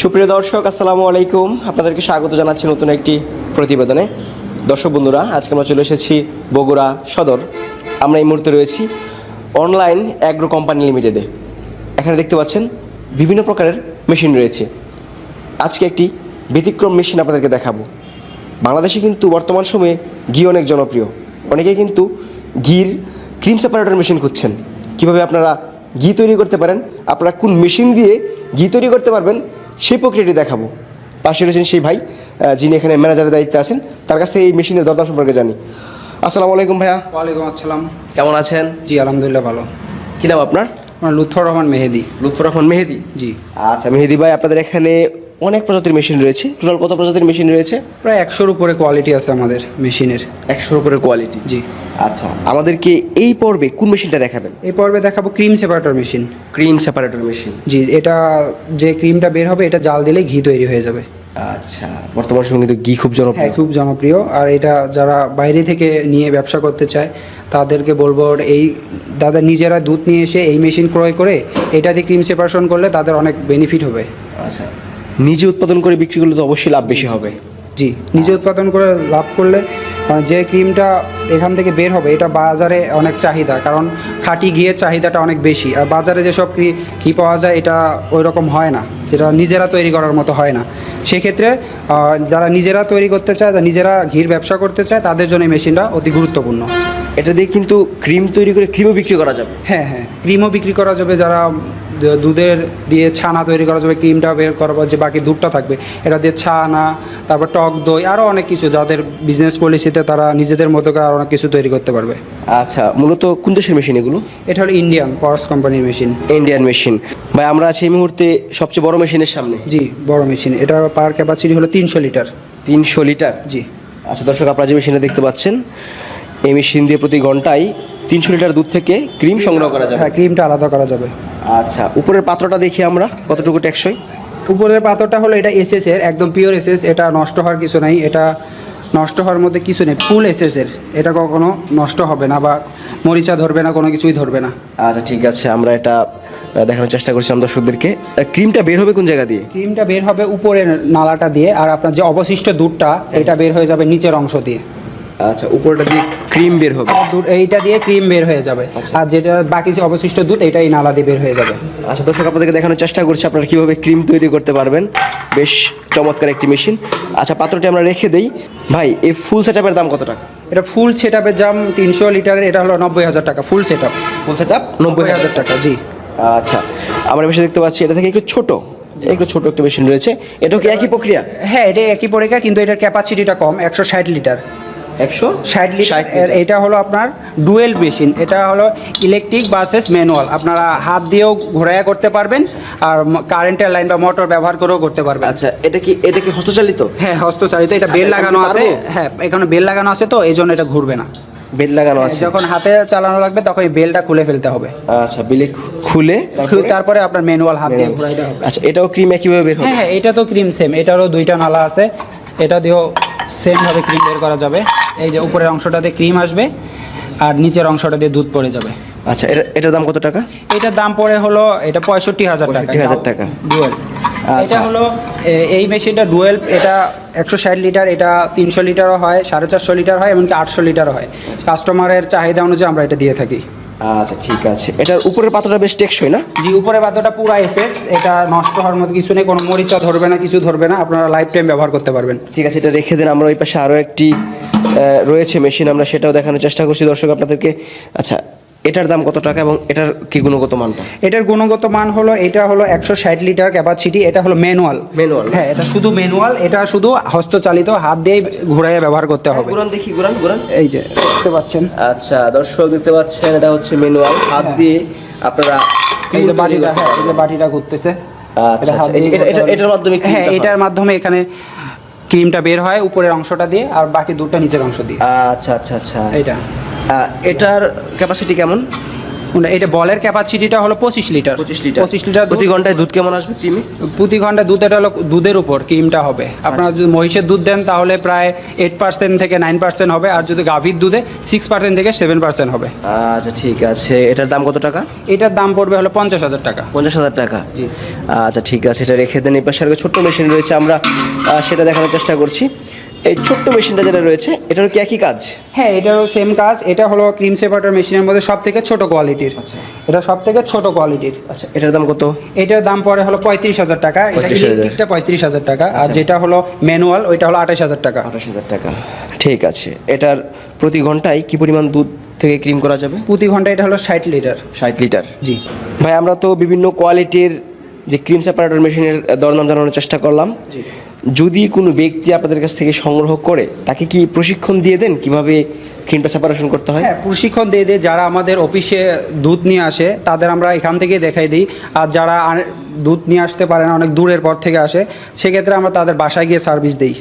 সুপ্রিয় দর্শক, আসসালামু আলাইকুম। আপনাদেরকে স্বাগত জানাচ্ছি নতুন একটি প্রতিবেদনে। দর্শক বন্ধুরা, আজকে আমরা চলে এসেছি বগুড়া সদর। আমরা এই মুহূর্তে রয়েছি অনলাইন অ্যাগ্রো কোম্পানি লিমিটেডে। এখানে দেখতে পাচ্ছেন, বিভিন্ন প্রকারের মেশিন রয়েছে। আজকে একটি ব্যতিক্রম মেশিন আপনাদেরকে দেখাবো। বাংলাদেশে কিন্তু বর্তমান সময়ে ঘি অনেক জনপ্রিয়। অনেকে কিন্তু ঘির ক্রিম সেপারেটর মেশিন খুঁজছেন। কীভাবে আপনারা ঘি তৈরি করতে পারেন? আপনারা কোন মেশিন দিয়ে ঘি তৈরি করতে পারবেন? সেই প্রক্রিয়াটি দেখাবো। পাশে রয়েছেন সেই ভাই যিনি এখানে ম্যানেজারের দায়িত্বে আছেন। তার কাছ থেকে এই মেশিনের দরদাম সম্পর্কে জানি। আসসালামু আলাইকুম ভাইয়া। ওয়ালাইকুম আসসালাম। কেমন আছেন? জি আলহামদুলিল্লাহ ভালো। কী নাম আপনার? লুৎফর রহমান মেহেদি। লুৎফর রহমান মেহেদি? জি। আচ্ছা মেহেদি ভাই আপনাদের এখানে অনেক প্রজাতির মেশিন রয়েছে। টোটাল কত প্রজাতির মেশিন রয়েছে? প্রায় একশোর উপরে কোয়ালিটি আছে আমাদের মেশিনের। একশোর উপরে কোয়ালিটি জি। আচ্ছা আমাদেরকে এই পর্বে কোন মেশিনটা দেখাবেন? এই পর্বে দেখাবো cream separator machine cream separator machine জি এটা যে ক্রিমটা বের হবে এটা জাল দিলে ঘি তৈরি হয়ে যাবে। আচ্ছা বর্তমান কিন্তু ঘি খুব হ্যাঁ জনপ্রিয় খুব জনপ্রিয়। আর এটা যারা বাইরে থেকে নিয়ে ব্যবসা করতে চায় তাদেরকে বলব এই তাদের নিজেরা দুধ নিয়ে এসে এই মেশিন ক্রয় করে এটা দিয়ে ক্রিম সেপারেশন করলে তাদের অনেক বেনিফিট হবে। আচ্ছা। নিজে উৎপাদন করে বিক্রি করলে তো অবশ্যই লাভ বেশি হবে। জি নিজে উৎপাদন করে লাভ করলে যে ক্রিমটা এখান থেকে বের হবে এটা বাজারে অনেক চাহিদা কারণ খাঁটি ঘিয়ের চাহিদাটা অনেক বেশি। আর বাজারে যেসব ঘি ঘি পাওয়া যায় এটা ওই রকম হয় না যেটা নিজেরা তৈরি করার মতো হয় না। সেক্ষেত্রে যারা নিজেরা তৈরি করতে চায় বা নিজেরা ঘির ব্যবসা করতে চায় তাদের জন্য এই মেশিনটা অতি গুরুত্বপূর্ণ। এটা দিয়ে কিন্তু ক্রিম তৈরি করে ক্রিমও বিক্রি করা যাবে। হ্যাঁ হ্যাঁ। ক্রিমও বিক্রি করা যাবে যারা দুধের দিয়ে ছানা তৈরি করা যাবে ক্রিমটা বের পর যে বাকি দুধটা থাকবে এটা দিয়ে ছানা তারপর টক দই আরও অনেক কিছু যাদের বিজনেস পলিসিতে তারা নিজেদের মতো করে আরও অনেক কিছু তৈরি করতে পারবে। আচ্ছা মূলত কোন দেশের মেশিন এগুলো? এটা হলো ইন্ডিয়ান পরস কোম্পানির মেশিন ইন্ডিয়ান মেশিন ভাই আমরা আছি এই মুহূর্তে সবচেয়ে বড় মেশিনের সামনে। জি বড় মেশিন এটার পার ক্যাপাসিটি হলো তিনশো লিটার তিনশো লিটার জি। আচ্ছা দর্শক আপনারা যে মেশিনটা দেখতে পাচ্ছেন এই মেশিন দিয়ে প্রতি ঘন্টায় তিনশো লিটার দুধ থেকে ক্রিম সংগ্রহ করা যাবে। হ্যাঁ ক্রিমটা আলাদা করা যাবে। আচ্ছা উপরের পাত্রটা দেখি আমরা কতটুকু টেকসই? উপরের পাত্রটা হলো এটা এসএস এর একদম পিওর এসএস এটা নষ্ট হওয়ার কিছু নাই এটা নষ্ট হওয়ার মধ্যে কিছু নেই ফুল এসএস এর এটা কখনো নষ্ট হবে না বা মরিচা ধরবে না কোনো কিছুই ধরবে না। আচ্ছা ঠিক আছে আমরা এটা দেখানোর চেষ্টা করছিলাম দর্শকদেরকে। ক্রিমটা বের হবে কোন জায়গা দিয়ে? ক্রিমটা বের হবে উপরের নালাটা দিয়ে আর আপনার যে অবশিষ্ট দুধটা এটা বের হয়ে যাবে নিচের অংশ দিয়ে। আচ্ছা উপরটা দিয়ে ক্রিম বের হবে। দুধ- এইটা দিয়ে ক্রিম বের হয়ে যাবে। আর যেটা বাকি যে অবশিষ্ট দুধ এটা এই নালা দিয়ে বের হয়ে যাবে। আচ্ছা দর্শক আপনাদেরকে দেখানোর চেষ্টা করছি আপনারা কীভাবে ক্রিম তৈরি করতে পারবেন। বেশ চমৎকার একটি মেশিন। আচ্ছা পাত্রটি আমরা রেখে দেই। ভাই এই ফুল সেটআপের দাম কত টাকা? এটা ফুল সেট আপের দাম তিনশো লিটারের এটা হলো নব্বই হাজার টাকা full set up full setup নব্বই হাজার টাকা। জি। আচ্ছা আমরা বেশি দেখতে পাচ্ছি এটা থেকে একটু ছোট একটু ছোট একটা মেশিন রয়েছে। এটা কি একই প্রক্রিয়া? হ্যাঁ এটা একই পরীক্ষা কিন্তু এটার ক্যাপাসিটিটা কম একশো ষাট লিটার। একশো ষাট লিটার। এটা হলো আপনার ডুয়েল মেশিন। এটা হলো ইলেকট্রিক ভার্সেস ম্যানুয়াল। আপনারা হাত দিয়েও ঘোরায়া করতে পারবেন আর কারেন্টের লাইন বা মোটর ব্যবহার করেও করতে পারবেন। আচ্ছা এটা কি এটা কি হস্তচালিত? হ্যাঁ হস্তচালিত। এটা বেল আচ্ছা, লাগানো আছে। হ্যাঁ এখানে বেল লাগানো আছে তো এই জন্য এটা ঘুরবে না। বেল লাগানো আছে। যখন হাতে চালানো লাগবে তখন এই বেলটা খুলে ফেলতে হবে। আচ্ছা বিলে খুলে তারপরে- আপনার ম্যানুয়াল হাত দিয়ে ঘুরাইতে হবে। আচ্ছা এটাও ক্রিম একইভাবে বের হবে? হ্যাঁ হ্যাঁ এটা তো ক্রিম সেম। এটারও দুইটা নালা আছে। এটা দিয়েও সেম ভাবে ক্রিম বের করা যাবে। এই যে উপরের অংশটাতে ক্রিম আসবে আর নিচের অংশটা দিয়ে দুধ পড়ে যাবে। আচ্ছা এটা এটার দাম কত টাকা? এটার দাম পড়ে হলো এটা পঁয়ষট্টি হাজার টাকা। 65,000 টাকা। ডুয়েল আচ্ছা। এটা হলো এই মেশিনটা ডুয়েল এটা একশো ষাট লিটার এটা তিনশো লিটারও হয় সাড়ে চারশো লিটার হয় এমনকি আটশো লিটারও হয়। কাস্টমারের চাহিদা অনুযায়ী আমরা এটা দিয়ে থাকি। আচ্ছা ঠিক আছে। এটার উপরের পাতাটা বেশ টেকসই না? জি উপরের পাতাটা পুরো এসে এটা নষ্ট হওয়ার মতো কিছু নেই কোনো মরিচা ধরবে না কিছু ধরবে না। আপনারা লাইফ টাইম ব্যবহার করতে পারবেন। ঠিক আছে এটা রেখে দিন। আমরা ওই পাশে আরও একটি রয়েছে মেশিন আমরা সেটাও দেখানোর চেষ্টা করছি। দর্শক আপনাদেরকে আচ্ছা এটার দাম কত টাকা এবং এটার কি গুণগত মানটা? এটার গুণগত মান হলো এটা হলো একশো ষাট লিটার ক্যাপাসিটি এটা হলো ম্যানুয়াল Manual? হ্যাঁ এটা শুধু ম্যানুয়াল এটা শুধু হস্তচালিত হাত দিয়ে ঘুরাইয়ে ব্যবহার করতে হবে। গুরান দেখি গুরান গুরান এই যে দেখতে পাচ্ছেন? আচ্ছা দর্শক দেখতে পাচ্ছেন এটা হচ্ছে ম্যানুয়াল হাত হ্যাঁ। দিয়ে আপনারা এই যে বাটিটা হ্যাঁ এই যে বাটিটা ঘুরতেছে। আচ্ছা, এটা আচ্ছা, এটা- এটা- এটার মাধ্যমে হ্যাঁ এটার মাধ্যমে এখানে ক্রিমটা বের হয় উপরের অংশটা দিয়ে আর বাকি দুটো নিচের অংশ দিয়ে। আচ্ছা আচ্ছা আচ্ছা। আহ, এটার ক্যাপাসিটি কেমন? এটা বলের ক্যাপাসিটিটা হলো পঁচিশ লিটার। পঁচিশ লিটার। পঁচিশ লিটার প্রতি ঘন্টায় দুধ কেমন আসবে ক্রিমে? প্রতি ঘন্টায় দুধ এটা হলো দুধের উপর ক্রিমটা হবে। আপনারা যদি মহিষের দুধ দেন তাহলে প্রায় এইট পার্সেন্ট থেকে নাইন পার্সেন্ট হবে। আর যদি গাভীর দুধে সিক্স পার্সেন্ট থেকে সেভেন পার্সেন্ট হবে। আচ্ছা ঠিক আছে। এটার দাম কত টাকা? এটার দাম পড়বে হলো পঞ্চাশ হাজার টাকা। পঞ্চাশ হাজার টাকা। জি। আচ্ছা ঠিক আছে। এটা রেখে দেন এই পাশে আরেকটা ছোট্ট মেশিন রয়েছে। আমরা সেটা দেখানোর চেষ্টা করছি। এই ছোট্ট মেশিনটা যেটা রয়েছে এটারও কি একই কাজ? হ্যাঁ এটারও সেম কাজ। এটা হলো ক্রিম সেপারেটর মেশিনের মধ্যে সব থেকে ছোট কোয়ালিটির আচ্ছা। এটা সব থেকে ছোট কোয়ালিটির আচ্ছা এটার দাম কত? এটার দাম পড়ে হলো পঁয়ত্রিশ হাজার টাকা। এটা 35,000 ইলেকট্রিকটা পঁয়ত্রিশ হাজার টাকা। আর যেটা হলো ম্যানুয়াল ওইটা হলো আঠাশ হাজার টাকা। আঠাশ হাজার টাকা। ঠিক আছে। এটার প্রতি ঘন্টায় কি পরিমাণ দুধ থেকে ক্রিম করা যাবে? প্রতি ঘণ্টা এটা হলো ষাট লিটার ষাট লিটার জি। ভাই আমরা তো বিভিন্ন কোয়ালিটির যে ক্রিম সেপারেটর মেশিনের দরদাম জানানোর চেষ্টা করলাম। যদি কোনো ব্যক্তি আপনাদের কাছ থেকে সংগ্রহ করে, তাকে কি প্রশিক্ষণ দিয়ে দেন কীভাবে ক্রিমটা সেপারেশন করতে হয়? হ্যাঁ প্রশিক্ষণ দিয়ে দিয়ে যারা আমাদের অফিসে দুধ নিয়ে আসে, তাদের আমরা এখান থেকে দেখাই দিই। আর যারা দুধ নিয়ে আসতে পারে না, অনেক দূরের পর থেকে আসে, সেক্ষেত্রে আমরা তাদের বাসায় গিয়ে সার্ভিস দিই।